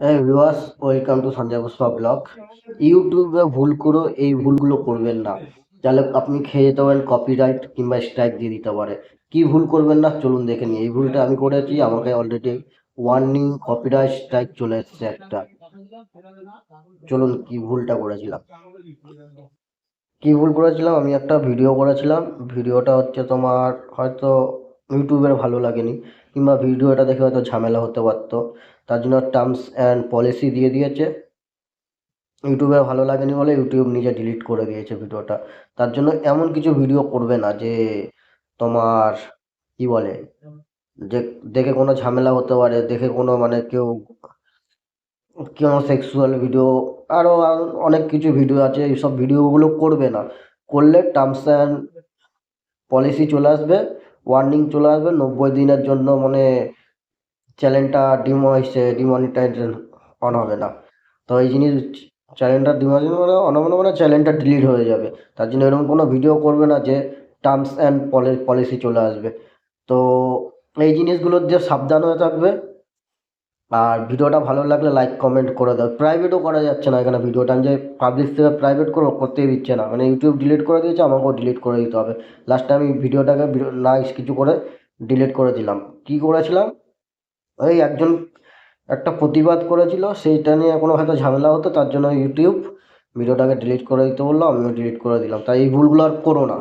হ্যাঁ viewers welcome to Sanjay Pushpa blog ইউটিউবে ভুল করো, এই ভুলগুলো করবেন না। তাহলে আপনি খেয়ে যেতে পারেন কপিরাইট কিংবা স্ট্রাইক দিয়ে দিতে পারে। কি ভুল করবেন না, চলুন দেখে নিই। এই ভুলটা আমি করেছি, আমাকে অলরেডি ওয়ার্নিং কপিরাইট স্ট্রাইক চলে এসেছে একটা। চলুন কি ভুলটা করেছিলাম। কি ভুল করেছিলাম? আমি একটা ভিডিও করেছিলাম। ভিডিওটা হচ্ছে তোমার, হয়তো ইউটিউবের ভালো লাগেনি, কিংবা ভিডিওটা দেখে হয়তো ঝামেলা হতে পারতো। তার জন্য টার্মস অ্যান্ড পলিসি দিয়ে দিয়েছে। ইউটিউবে ভালো লাগেনি বলে ইউটিউব নিজে ডিলিট করে দিয়েছে ভিডিওটা। তার জন্য এমন কিছু ভিডিও করবে না যে তোমার, কি বলে, যে দেখে কোনো ঝামেলা হতে পারে, দেখে কোনো মানে কেউ কেউ সেক্সুয়াল ভিডিও আরও অনেক কিছু ভিডিও আছে, এইসব ভিডিওগুলো করবে না। করলে টার্মস অ্যান্ড পলিসি চলে আসবে। ওয়ার্নিং চলে আসবে। নব্বই দিনের জন্য মানে চ্যানেলটা ডিমোনাইসে ডিমনিটাইজ অন হবে না। তো এই জিনিস চ্যানেলটা ডিমনিটাইজেশন মানে অন হবে না মানে চ্যানেলটা ডিলিট হয়ে যাবে। তার জন্য এরকম কোনো ভিডিও করবে না যে টার্মস অ্যান্ড পলিসি চলে আসবে। তো এই জিনিসগুলোর যে সাবধান হয়ে থাকবে আর ভিডিওটা ভালো লাগলে লাইক কমেন্ট করে দাও। প্রাইভেটও করা যাচ্ছে না এখানে ভিডিওটা আমি যে পাবলিশ থেকে প্রাইভেট করব, করতেই দিচ্ছে না। মানে ইউটিউব ডিলিট করে দিয়েছে, আমাকেও ডিলিট করে দিতে হবে। লাস্টে আমি ভিডিওটাকে না কিছু করে ডিলিট করে দিলাম। কী করেছিলাম? ওই একজন, একটা প্রতিবাদ করেছিল। সেইটা নিয়ে কোনো হয়তো ঝামেলা হতো, তার জন্য ইউটিউব ভিডিওটাকে ডিলিট করে দিতে বলল, আমিও ডিলিট করে দিলাম। তাই এই ভুলগুলো আর করো না।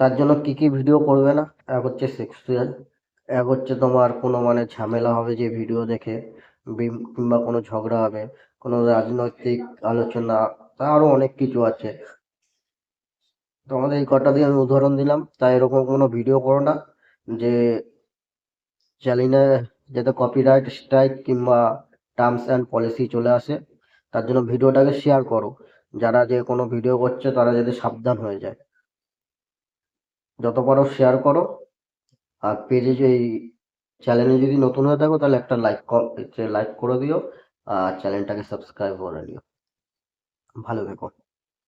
তার জন্য কী কী ভিডিও করবে না? এক হচ্ছে সেক্সুয়াল এক হচ্ছে তোমার কোনো মানে ঝামেলা হবে যে ভিডিও দেখে কিংবা কোনো ঝগড়া হবে, কোনো রাজনৈতিক আলোচনা, তা আরও অনেক কিছু আছে। তোমাদের এই কটা দিয়ে আমি উদাহরণ দিলাম তাই এরকম কোনো ভিডিও করো না, যে চ্যানেলে যাতে কপিরাইট স্ট্রাইক কিংবা টার্মস অ্যান্ড পলিসি চলে আসে, তার জন্য ভিডিওটাকে শেয়ার করো। যারা যে কোনো ভিডিও করছে, তারা যাতে সাবধান হয়ে যায়। যত পারো শেয়ার করো। আর পেজে যে চ্যানেলে যদি নতুন হয়ে থাকো, তাহলে একটা লাইক লাইক করে দিও আর চ্যানেলটাকে সাবস্ক্রাইব করে নিও। ভালো থেকো।